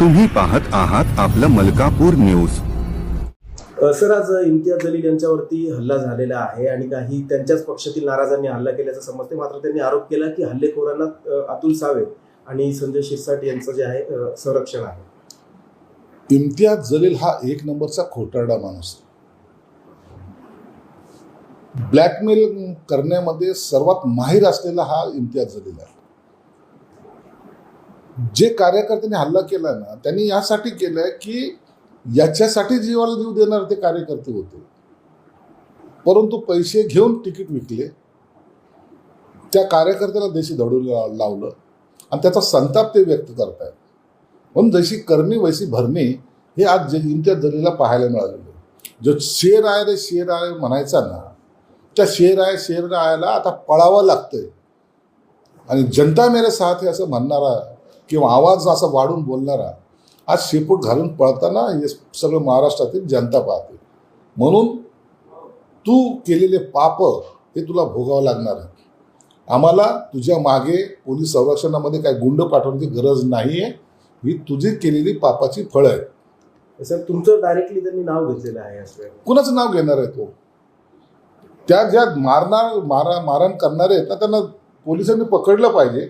तुम्ही पाहत आहात आपलं मलकापूर न्यूज. सर आज इम्तियाज जलील यांच्यावरती हल्ला झालेला आहे आणि काही त्यांच्याच पक्षातील नाराजांनी हल्ला केल्याचं समजते. मात्र त्यांनी आरोप केला की हल्लेखोरांना अतुल सावे आणि संजय शिरसाट यांचं जे आहे संरक्षण आहे. इम्तियाज जलील हा एक नंबरचा खोटारडा माणूस आहे. ब्लॅकमेल करण्यामध्ये सर्वात माहीर असलेला हा इम्तियाज जलील आहे. जे कार्यकर्त्यांनी हल्ला केला ना त्यांनी यासाठी केलंय की याच्यासाठी जीवाला जीव देणार ते कार्यकर्ते होते. परंतु पैसे घेऊन तिकीट विकले. त्या कार्यकर्त्याला देशी धडू ला- लावलं. आणि त्याचा संताप ते व्यक्त करतायत. म्हणून जशी करणी वैसी भरणी हे आज जे इम्तियाज पाहायला मिळालेलं जो शेर आहे रे शेर आहे म्हणायचा ना त्या शेर आहे शेर आयला आता पळावं लागतंय. आणि जनता मेरे साथ आहे असं म्हणणारा किंवा आवाज असा वाढून बोलणारा आज शेपूट घालून पळताना हे सगळं महाराष्ट्रातील जनता पाहते. म्हणून तू केलेले पाप हे तुला भोगावं लागणार आहे. आम्हाला तुझ्या मागे पोलीस संरक्षणामध्ये काही गुंड पाठवण्याची गरज नाही आहे ही तुझी केलेली पापाची फळं आहे सर तुमचं डायरेक्टली त्यांनी नाव घेतलेलं आहे असं. कुणाचं नाव घेणार आहे तो? त्या ज्या मारणार मारा मारहाण करणारे आहेत ना त्यांना पोलिसांनी पकडलं पाहिजे.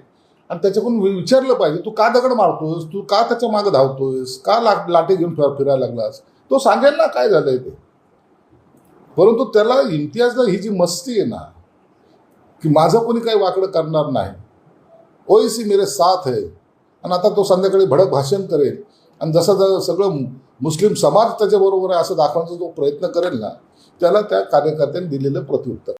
आणि त्याच्याकडून विचारलं पाहिजे तू का दगड मारतोस? तू का त्याच्या मागं धावतोयस का ला लाटे घेऊन फिरायला लागलास? तो सांगेल ना काय झालंय ते. परंतु त्याला इम्तियाजला ही जी मस्ती आहे ना की माझं कोणी काही वाकडं करणार नाही. ओएसी मेरे साथ आहे आणि आता तो संध्याकाळी भडक भाषण करेल. आणि जसं जसं सगळं मुस्लिम समाज त्याच्याबरोबर आहे असं दाखवण्याचा जो प्रयत्न करेल ना त्याला त्या कार्यकर्त्यांनी दिलेलं प्रत्युत्तर